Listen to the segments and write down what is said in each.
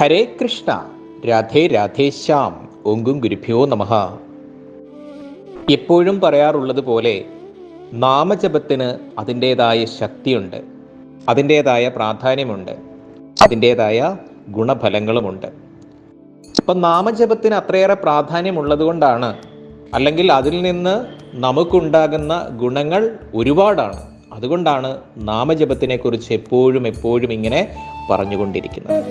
ഹരേ കൃഷ്ണ രാധേ രാധേ രാധേശ്യാം ഓങ്കും ഗുരുഭ്യോ നമഃ. എപ്പോഴും പറയാറുള്ളത് പോലെ നാമജപത്തിന് അതിന്റേതായ ശക്തിയുണ്ട് അതിന്റേതായ പ്രാധാന്യമുണ്ട് അതിന്റേതായ ഗുണഫലങ്ങളുമുണ്ട്. അപ്പം നാമജപത്തിന് അത്രയേറെ പ്രാധാന്യമുള്ളത് കൊണ്ടാണ് അല്ലെങ്കിൽ അതിൽ നിന്ന് നമുക്കുണ്ടാകുന്ന ഗുണങ്ങൾ ഒരുപാടാണ്. അതുകൊണ്ടാണ് നാമജപത്തിനെ കുറിച്ച് എപ്പോഴും എപ്പോഴും ഇങ്ങനെ പറഞ്ഞുകൊണ്ടിരിക്കുന്നത്.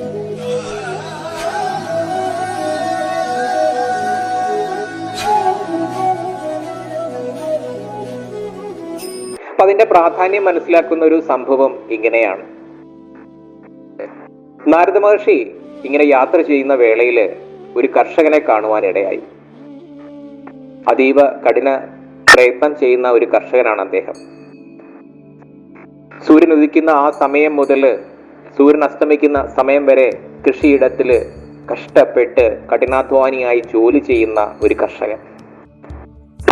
അപ്പൊ അതിന്റെ പ്രാധാന്യം മനസ്സിലാക്കുന്ന ഒരു സംഭവം ഇങ്ങനെയാണ്. നാരദ മഹർഷി ഇങ്ങനെ യാത്ര ചെയ്യുന്ന വേളയിൽ ഒരു കർഷകനെ കാണുവാനിടയായി അതീവ കഠിന പ്രയത്നം ചെയ്യുന്ന ഒരു കർഷകനാണ് അദ്ദേഹം. സൂര്യൻ ഉദിക്കുന്ന ആ സമയം മുതൽ സൂര്യൻ അസ്തമിക്കുന്ന സമയം വരെ കൃഷിയിടത്തിൽ കഷ്ടപ്പെട്ട് കഠിനാധ്വാനിയായി ജോലി ചെയ്യുന്ന ഒരു കർഷകൻ.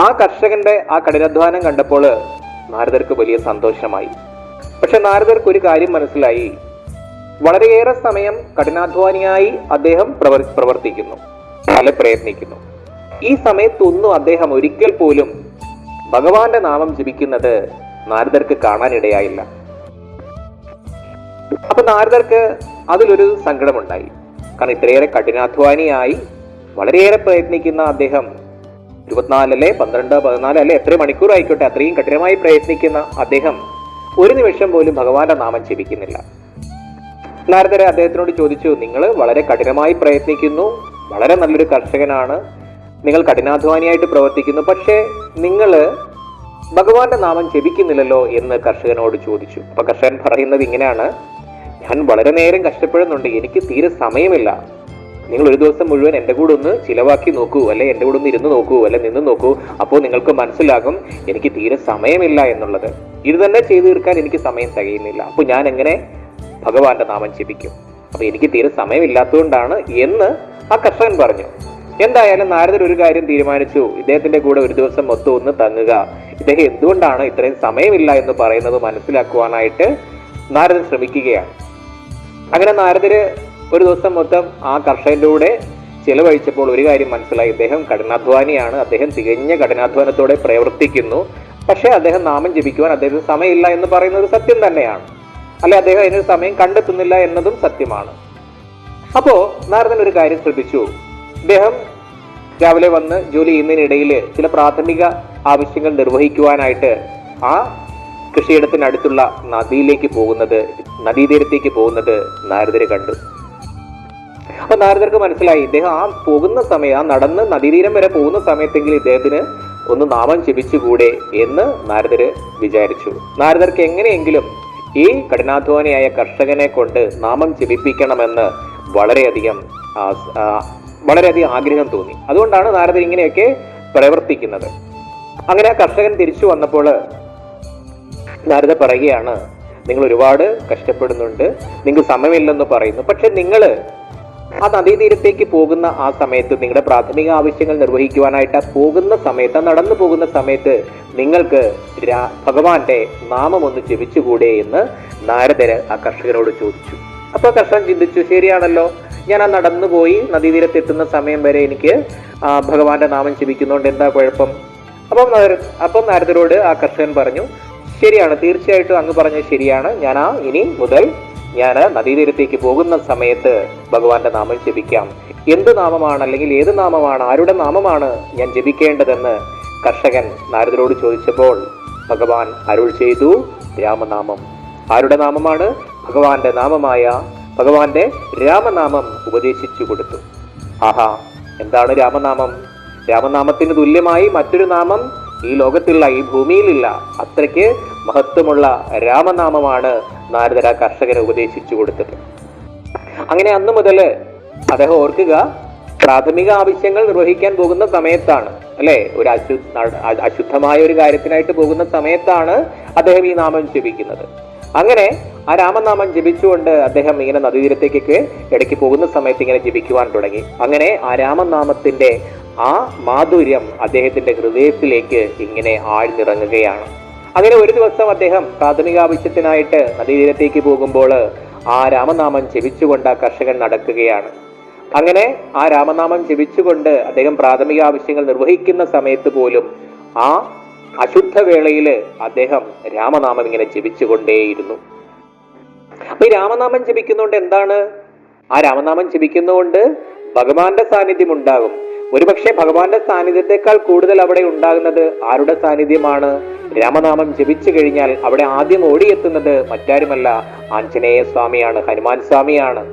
ആ കർഷകന്റെ ആ കഠിനാധ്വാനം കണ്ടപ്പോൾ നാരദർക്ക് വലിയ സന്തോഷമായി. പക്ഷെ നാരദർക്ക് ഒരു കാര്യം മനസ്സിലായി. വളരെയേറെ സമയം കഠിനാധ്വാനിയായി അദ്ദേഹം പ്രവർ പ്രവർത്തിക്കുന്നു. പല പ്രയത്നിക്കുന്നു. ഈ സമയത്തൊന്നും അദ്ദേഹം ഒരിക്കൽ പോലും ഭഗവാന്റെ നാമം ജപിക്കുന്നത് നാരദർക്ക് കാണാനിടയായില്ല. അപ്പൊ നാരദർക്ക് അതിലൊരു സങ്കടമുണ്ടായി. കാരണം ഇത്രയേറെ കഠിനാധ്വാനിയായി വളരെയേറെ പ്രയത്നിക്കുന്ന അദ്ദേഹം ഇരുപത്തിനാലല്ലേ? പന്ത്രണ്ട് പതിനാല് അല്ലെ? എത്ര മണിക്കൂർ ആയിക്കോട്ടെ അത്രയും കഠിനമായി പ്രയത്നിക്കുന്ന അദ്ദേഹം ഒരു നിമിഷം പോലും ഭഗവാന്റെ നാമം ജപിക്കുന്നില്ല. നാരദരെ അദ്ദേഹത്തിനോട് ചോദിച്ചു നിങ്ങൾ വളരെ കഠിനമായി പ്രയത്നിക്കുന്നു വളരെ നല്ലൊരു കർഷകനാണ് നിങ്ങൾ കഠിനാധ്വാനിയായിട്ട് പ്രവർത്തിക്കുന്നു പക്ഷേ നിങ്ങൾ ഭഗവാന്റെ നാമം ജപിക്കുന്നില്ലല്ലോ എന്ന് കർഷകനോട് ചോദിച്ചു. അപ്പൊ കർഷകൻ പറയുന്നത് ഇങ്ങനെയാണ്. ഞാൻ വളരെ നേരം കഷ്ടപ്പെടുന്നുണ്ട് എനിക്ക് തീരെ സമയമില്ല. നിങ്ങൾ ഒരു ദിവസം മുഴുവൻ എന്റെ കൂടെ ഒന്ന് ചിലവാക്കി നോക്കൂ അല്ലെ? എന്റെ കൂടെ ഒന്ന് ഇരുന്ന് നോക്കൂ അല്ലെ? നിന്ന് നോക്കൂ. അപ്പോൾ നിങ്ങൾക്ക് മനസ്സിലാകും എനിക്ക് തീരെ സമയമില്ല എന്നുള്ളത്. ഇത് തന്നെ ചെയ്തു തീർക്കാൻ എനിക്ക് സമയം തികയുന്നില്ല. അപ്പോൾ ഞാൻ എങ്ങനെ ഭഗവാന്റെ നാമം ജപിക്കും? അപ്പോൾ എനിക്ക് തീരെ സമയമില്ലാത്തതുകൊണ്ടാണ് എന്ന് ആ കർഷകൻ പറഞ്ഞു. എന്തായാലും നാരദർ ഒരു കാര്യം തീരുമാനിച്ചു. ഇദ്ദേഹത്തിന്റെ കൂടെ ഒരു ദിവസം മൊത്തം ഒന്ന് തങ്ങുക. ഇദ്ദേഹം എന്തുകൊണ്ടാണ് ഇത്രയും സമയമില്ല എന്ന് പറയുന്നത് മനസ്സിലാക്കുവാനായിട്ട് നാരദൻ ശ്രമിക്കുകയാണ്. അങ്ങനെ നാരദര് ഒരു ദിവസം മൊത്തം ആ കർഷകന്റെ കൂടെ ചിലവഴിച്ചപ്പോൾ ഒരു കാര്യം മനസ്സിലായി. ഇദ്ദേഹം കഠിനാധ്വാനിയാണ്. അദ്ദേഹം തികഞ്ഞ കഠിനാധ്വാനത്തോടെ പ്രവർത്തിക്കുന്നു. പക്ഷേ അദ്ദേഹം നാമം ജപിക്കുവാൻ അദ്ദേഹത്തിന് സമയമില്ല എന്ന് പറയുന്നത് സത്യം തന്നെയാണ്. അല്ലെ അദ്ദേഹം അതിനൊരു സമയം കണ്ടെത്തുന്നില്ല എന്നതും സത്യമാണ്. അപ്പോൾ നാരദൻ ഒരു കാര്യം ശ്രദ്ധിച്ചു. അദ്ദേഹം രാവിലെ വന്ന് ജോലി ചെയ്യുന്നതിനിടയിൽ ചില പ്രാഥമിക ആവശ്യങ്ങൾ നിർവഹിക്കുവാനായിട്ട് ആ കൃഷിയിടത്തിനടുത്തുള്ള നദിയിലേക്ക് പോകുന്നത് നദീതീരത്തേക്ക് പോകുന്നത് നാരദര് കണ്ടു. അപ്പൊ നാരദർക്ക് മനസ്സിലായി. ഇദ്ദേഹം ആ പോകുന്ന സമയം ആ നടന്ന് നദീതീരം വരെ പോകുന്ന സമയത്തെങ്കിലും ഇദ്ദേഹത്തിന് ഒന്ന് നാമം ജപിച്ചുകൂടെ എന്ന് നാരദര് വിചാരിച്ചു. നാരദർക്ക് എങ്ങനെയെങ്കിലും ഈ കഠിനാധ്വാനിയായ കർഷകനെ കൊണ്ട് നാമം ജപിപ്പിക്കണമെന്ന് വളരെയധികം വളരെയധികം ആഗ്രഹം തോന്നി. അതുകൊണ്ടാണ് നാരദർ ഇങ്ങനെയൊക്കെ പ്രവർത്തിക്കുന്നത്. അങ്ങനെ ആ കർഷകൻ തിരിച്ചു വന്നപ്പോൾ നാരദ പറയുകയാണ് നിങ്ങൾ ഒരുപാട് കഷ്ടപ്പെടുന്നുണ്ട്. നിങ്ങൾക്ക് സമയമില്ലെന്ന് പറയുന്നു. പക്ഷെ നിങ്ങൾ ആ നദീതീരത്തേക്ക് പോകുന്ന ആ സമയത്ത് നിങ്ങളുടെ പ്രാഥമിക ആവശ്യങ്ങൾ നിർവഹിക്കുവാനായിട്ട് പോകുന്ന സമയത്ത് നടന്നു പോകുന്ന സമയത്ത് നിങ്ങൾക്ക് ഭഗവാന്റെ നാമം ഒന്ന് ജപിച്ചുകൂടെ എന്ന് നാരദര് ആ കർഷകനോട് ചോദിച്ചു. അപ്പോൾ കർഷകൻ ചിന്തിച്ചു ശരിയാണല്ലോ. ഞാൻ ആ നടന്നു പോയി നദീതീരത്ത് എത്തുന്ന സമയം വരെ എനിക്ക് ഭഗവാന്റെ നാമം ജപിക്കുന്നതുകൊണ്ട് എന്താ കുഴപ്പം? അപ്പം അപ്പം നാരദരോട് ആ കർഷകൻ പറഞ്ഞു ശരിയാണ് തീർച്ചയായിട്ടും അങ്ങ് പറഞ്ഞത് ശരിയാണ്. ഞാൻ ആ ഇനി മുതൽ ഞാൻ നദീതീരത്തേക്ക് പോകുന്ന സമയത്ത് ഭഗവാന്റെ നാമം ജപിക്കാം. എന്ത് നാമമാണ് അല്ലെങ്കിൽ ഏത് നാമമാണ് ആരുടെ നാമമാണ് ഞാൻ ജപിക്കേണ്ടതെന്ന് കർഷകൻ നാരദരോട് ചോദിച്ചപ്പോൾ ഭഗവാൻ അരുൾ ചെയ്തു രാമനാമം. ആരുടെ നാമമാണ്? ഭഗവാന്റെ നാമമായ ഭഗവാന്റെ രാമനാമം ഉപദേശിച്ചു കൊടുത്തു. ആഹാ എന്താണ് രാമനാമം? രാമനാമത്തിന് തുല്യമായി മറ്റൊരു നാമം ഈ ലോകത്തില്ല ഈ ഭൂമിയിലില്ല. അത്രയ്ക്ക് മഹത്വമുള്ള രാമനാമമാണ് നാരദര കർഷകരെ ഉപദേശിച്ചു കൊടുത്തത്. അങ്ങനെ അന്നു മുതൽ അദ്ദേഹം ഓർക്കുക പ്രാഥമിക ആവശ്യങ്ങൾ നിർവഹിക്കാൻ പോകുന്ന സമയത്താണ് അല്ലെ? ഒരു അശു അശുദ്ധമായ ഒരു കാര്യത്തിനായിട്ട് പോകുന്ന സമയത്താണ് അദ്ദേഹം ഈ നാമം ജപിക്കുന്നത്. അങ്ങനെ ആ രാമനാമം ജപിച്ചുകൊണ്ട് അദ്ദേഹം ഇങ്ങനെ നദീതീരത്തേക്കൊക്കെ ഇടയ്ക്ക് പോകുന്ന സമയത്ത് ഇങ്ങനെ ജപിക്കുവാൻ തുടങ്ങി. അങ്ങനെ ആ രാമനാമത്തിന്റെ ആ മാധുര്യം അദ്ദേഹത്തിന്റെ ഹൃദയത്തിലേക്ക് ഇങ്ങനെ ആഴ്ന്നിറങ്ങുകയാണ്. അങ്ങനെ ഒരു ദിവസം അദ്ദേഹം പ്രാഥമിക ആവശ്യത്തിനായിട്ട് നദീതീരത്തേക്ക് പോകുമ്പോൾ ആ രാമനാമം ജപിച്ചുകൊണ്ട് ആ കർഷകൻ നടക്കുകയാണ്. അങ്ങനെ ആ രാമനാമം ജപിച്ചുകൊണ്ട് അദ്ദേഹം പ്രാഥമിക ആവശ്യങ്ങൾ നിർവഹിക്കുന്ന സമയത്ത് പോലും ആ അശുദ്ധ വേളയിൽ അദ്ദേഹം രാമനാമം ഇങ്ങനെ ജപിച്ചുകൊണ്ടേയിരുന്നു. അപ്പൊ ഈ രാമനാമം ജപിക്കുന്നതുകൊണ്ട് എന്താണ്? ആ രാമനാമം ജപിക്കുന്നതുകൊണ്ട് ഭഗവാന്റെ സാന്നിധ്യം ഉണ്ടാകും. ഒരുപക്ഷെ ഭഗവാന്റെ സാന്നിധ്യത്തെക്കാൾ കൂടുതൽ അവിടെ ഉണ്ടാകുന്നത് ആരുടെ സാന്നിധ്യമാണ്? രാമനാമം ജപിച്ചു കഴിഞ്ഞാൽ അവിടെ ആദ്യം ഓടിയെത്തുന്നത് മറ്റാരുമല്ല ആഞ്ജനേയ സ്വാമിയാണ് ഹനുമാൻ സ്വാമിയാണ്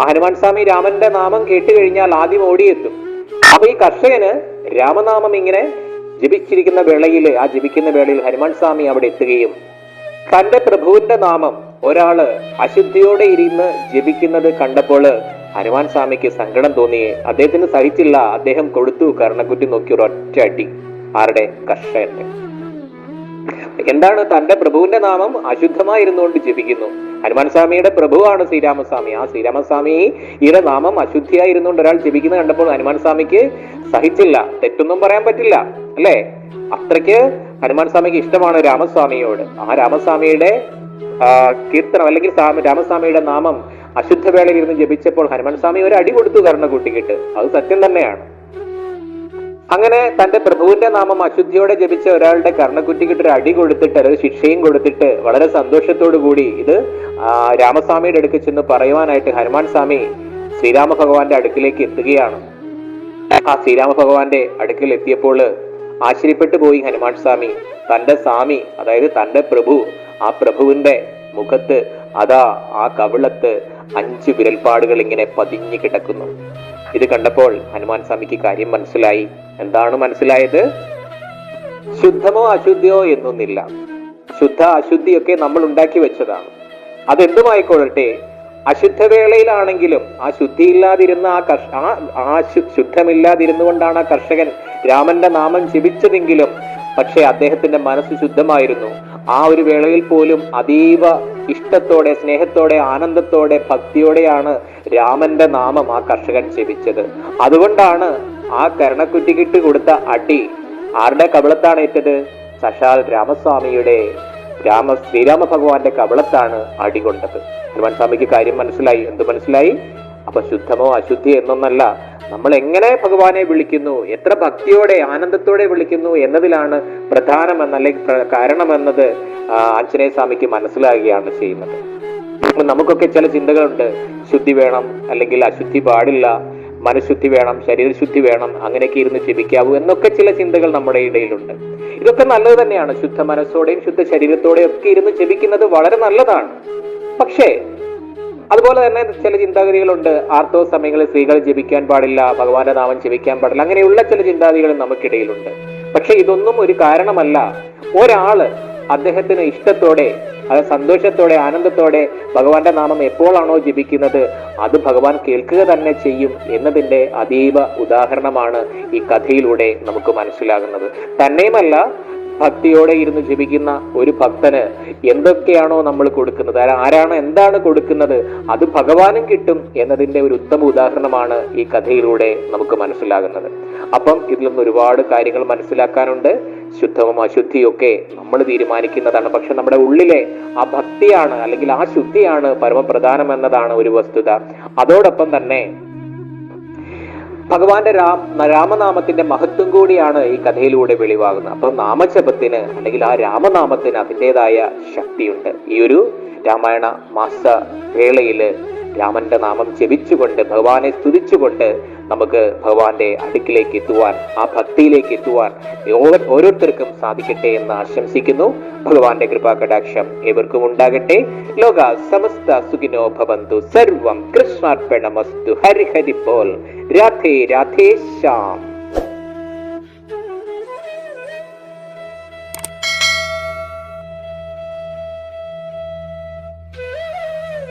ആ ഹനുമാൻ സ്വാമി രാമന്റെ നാമം കേട്ട് കഴിഞ്ഞാൽ ആദ്യം ഓടിയെത്തും. അപ്പൊ ഈ കർഷകന് രാമനാമം ഇങ്ങനെ ജപിച്ചിരിക്കുന്ന വേളയിൽ ആ ജപിക്കുന്ന വേളയിൽ ഹനുമാൻ സ്വാമി അവിടെ എത്തുകയും തന്റെ പ്രഭുവിന്റെ നാമം ഒരാൾ അശുദ്ധിയോടെ ഇരുന്ന് ജപിക്കുന്നത് കണ്ടപ്പോൾ ഹനുമാൻ സ്വാമിക്ക് സങ്കടം തോന്നി. അദ്ദേഹത്തിന് സഹിച്ചില്ല. അദ്ദേഹം കൊടുത്തു കർണക്കുറ്റി നോക്കി ഒരൊറ്റ അടി. ആരുടെ? കർഷകന്റെ. എന്താണ് തന്റെ പ്രഭുവിന്റെ നാമം? അശുദ്ധമായിരുന്നുകൊണ്ട് ജപിക്കുന്നു. ഹനുമാൻ സ്വാമിയുടെ പ്രഭുവാണ് ശ്രീരാമസ്വാമി. ആ ശ്രീരാമസ്വാമിയുടെ നാമം അശുദ്ധിയായിരുന്നുകൊണ്ട് ഒരാൾ ജപിക്കുന്നത് കണ്ടപ്പോൾ ഹനുമാൻ സ്വാമിക്ക് സഹിച്ചില്ല. തെറ്റൊന്നും പറയാൻ പറ്റില്ല അല്ലേ? അത്രയ്ക്ക് ഹനുമാൻ സ്വാമിക്ക് ഇഷ്ടമാണ് രാമസ്വാമിയോട്. ആ രാമസ്വാമിയുടെ കീർത്തനം അല്ലെങ്കിൽ രാമസ്വാമിയുടെ നാമം അശുദ്ധവേളയിൽ ഇരുന്ന് ജപിച്ചപ്പോൾ ഹനുമാൻ സ്വാമി ഒരു അടി കൊടുത്തു കർണക്കുട്ടിക്കിട്ട് അത് സത്യം തന്നെയാണ്. അങ്ങനെ തന്റെ പ്രഭുവിന്റെ നാമം അശുദ്ധിയോടെ ജപിച്ച ഒരാളുടെ കർണക്കുറ്റിക്കിട്ട് ഒരു അടി കൊടുത്തിട്ട് അല്ലെങ്കിൽ ശിക്ഷയും കൊടുത്തിട്ട് വളരെ സന്തോഷത്തോടു കൂടി ഇത് രാമസ്വാമിയുടെ അടുക്ക് ചെന്ന് പറയുവാനായിട്ട് ഹനുമാൻ സ്വാമി ശ്രീരാമ ഭഗവാന്റെ അടുക്കിലേക്ക് എത്തുകയാണ്. ആ ശ്രീരാമ ഭഗവാന്റെ അടുക്കിൽ എത്തിയപ്പോൾ ആശ്ചര്യപ്പെട്ടു പോയി ഹനുമാൻ സ്വാമി. തന്റെ സ്വാമി അതായത് തന്റെ പ്രഭു ആ പ്രഭുവിന്റെ മുഖത്ത് അതാ ആ കവിളത്ത് അഞ്ച് വിരൽപ്പാടുകൾ ഇങ്ങനെ പതിഞ്ഞു കിടക്കുന്നു. ഇത് കണ്ടപ്പോൾ ഹനുമാൻ സ്വാമിക്ക് കാര്യം മനസ്സിലായി. എന്താണ് മനസ്സിലായത്? ശുദ്ധമോ അശുദ്ധിയോ എന്നൊന്നില്ല. ശുദ്ധ അശുദ്ധിയൊക്കെ നമ്മൾ ഉണ്ടാക്കി വെച്ചതാണ്. അതെന്തുമായിക്കൊള്ളട്ടെ? അശുദ്ധവേളയിലാണെങ്കിലും ആ ശുദ്ധിയില്ലാതിരുന്ന ആ കർഷ ആ ശുദ്ധമില്ലാതിരുന്നുകൊണ്ടാണ് ആ കർഷകൻ രാമന്റെ നാമം ജപിച്ചതെങ്കിലും പക്ഷേ അദ്ദേഹത്തിന്റെ മനസ്സ് ശുദ്ധമായിരുന്നു. ആ ഒരു വേളയിൽ പോലും അതീവ ഇഷ്ടത്തോടെ സ്നേഹത്തോടെ ആനന്ദത്തോടെ ഭക്തിയോടെയാണ് രാമന്റെ നാമം ആ കർഷകൻ ജപിച്ചത്. അതുകൊണ്ടാണ് ആ കരണക്കുറ്റിക്കിട്ട് കൊടുത്ത അടി ആരുടെ കബളത്താണ് ഏറ്റത്? സശാൽ രാമസ്വാമിയുടെ രാമ ശ്രീരാമ ഭഗവാന്റെ കബളത്താണ് അടി കൊണ്ടത്. ഹനുമാൻ സ്വാമിക്ക് കാര്യം മനസ്സിലായി? എന്ത് മനസ്സിലായി? അപ്പൊ ശുദ്ധമോ അശുദ്ധി എന്നൊന്നല്ല. നമ്മൾ എങ്ങനെ ഭഗവാനെ വിളിക്കുന്നു എത്ര ഭക്തിയോടെ ആനന്ദത്തോടെ വിളിക്കുന്നു എന്നതിലാണ് പ്രധാനമെന്ന് അല്ലെങ്കിൽ കാരണമെന്നത് ആഞ്ജനേയ സ്വാമിക്ക് മനസ്സിലാകുകയാണ് ചെയ്യുന്നത്. നമുക്കൊക്കെ ചില ചിന്തകളുണ്ട്. ശുദ്ധി വേണം അല്ലെങ്കിൽ അശുദ്ധി പാടില്ല മനഃശുദ്ധി വേണം ശരീരശുദ്ധി വേണം അങ്ങനെയൊക്കെ ഇരുന്ന് ജപിക്കാവൂ എന്നൊക്കെ ചില ചിന്തകൾ നമ്മുടെ ഇടയിലുണ്ട്. ഇതൊക്കെ നല്ലത് തന്നെയാണ്. ശുദ്ധ മനസ്സോടെയും ശുദ്ധ ശരീരത്തോടെയും ഒക്കെ ഇരുന്ന് ജപിക്കുന്നത് വളരെ നല്ലതാണ്. പക്ഷേ അതുപോലെ തന്നെ ചില ചിന്താഗതികളുണ്ട്. ആർത്തവ സമയങ്ങളിൽ സ്ത്രീകൾ ജപിക്കാൻ പാടില്ല ഭഗവാന്റെ നാമം ജപിക്കാൻ പാടില്ല അങ്ങനെയുള്ള ചില ചിന്താഗതികൾ നമുക്കിടയിലുണ്ട്. പക്ഷെ ഇതൊന്നും ഒരു കാരണമല്ല. ഒരാൾ അദ്ദേഹത്തിന് ഇഷ്ടത്തോടെ അത് സന്തോഷത്തോടെ ആനന്ദത്തോടെ ഭഗവാന്റെ നാമം എപ്പോഴാണോ ജപിക്കുന്നത് അത് ഭഗവാൻ കേൾക്കുക തന്നെ ചെയ്യും എന്നതിന്റെ അതീവ ഉദാഹരണമാണ് ഈ കഥയിലൂടെ നമുക്ക് മനസ്സിലാകുന്നത്. തന്നെയുമല്ല ഭക്തിയോടെ ഇരുന്ന് ജപിക്കുന്ന ഒരു ഭക്തന് എന്തൊക്കെയാണോ നമ്മൾ കൊടുക്കുന്നത്? ആരാ- ആരാണ് എന്താണ് കൊടുക്കുന്നത്? അത് ഭഗവാനും കിട്ടും എന്നതിന്റെ ഒരു ഉത്തമ ഉദാഹരണമാണ് ഈ കഥയിലൂടെ നമുക്ക് മനസ്സിലാകുന്നത്. അപ്പം ഇതിൽ നിന്ന് ഒരുപാട് കാര്യങ്ങൾ മനസ്സിലാക്കാനുണ്ട്. ശുദ്ധവും അശുദ്ധിയൊക്കെ നമ്മൾ തീരുമാനിക്കുന്നതാണ്. പക്ഷെ നമ്മുടെ ഉള്ളിലെ ആ ഭക്തിയാണ് അല്ലെങ്കിൽ ആ ശുദ്ധിയാണ് പരമപ്രധാനം എന്നതാണ് ഒരു വസ്തുത. അതോടൊപ്പം തന്നെ ഭഗവാന്റെ രാം രാമനാമത്തിന്റെ മഹത്വം കൂടിയാണ് ഈ കഥയിലൂടെ വെളിവാകുന്നത്. അപ്പൊ നാമജപത്തിന് അല്ലെങ്കിൽ ആ രാമനാമത്തിന് അതിന്റെതായ ശക്തിയുണ്ട്. ഈ ഒരു രാമായണ മാസ വേളയിൽ രാമന്റെ നാമം ജപിച്ചുകൊണ്ട് ഭഗവാനെ സ്തുതിച്ചുകൊണ്ട് നമുക്ക് ഭഗവാന്റെ അടുക്കിലേക്ക് എത്തുവാൻ ആ ഭക്തിയിലേക്ക് എത്തുവാൻ ഓരോ- ഓരോരുത്തർക്കും സാധിക്കട്ടെ എന്ന് ആശംസിക്കുന്നു. ഭഗവാന്റെ കൃപാകടാക്ഷം ഏവർക്കും ഉണ്ടാകട്ടെ. ലോക സമസ്ത സുഖിനോ ഭവന്തു. സർവം കൃഷ്ണാർപ്പണമസ്തു. ഹരിഹരി ഹരി പോൽ രാധേ രാധേ ശ്യാം.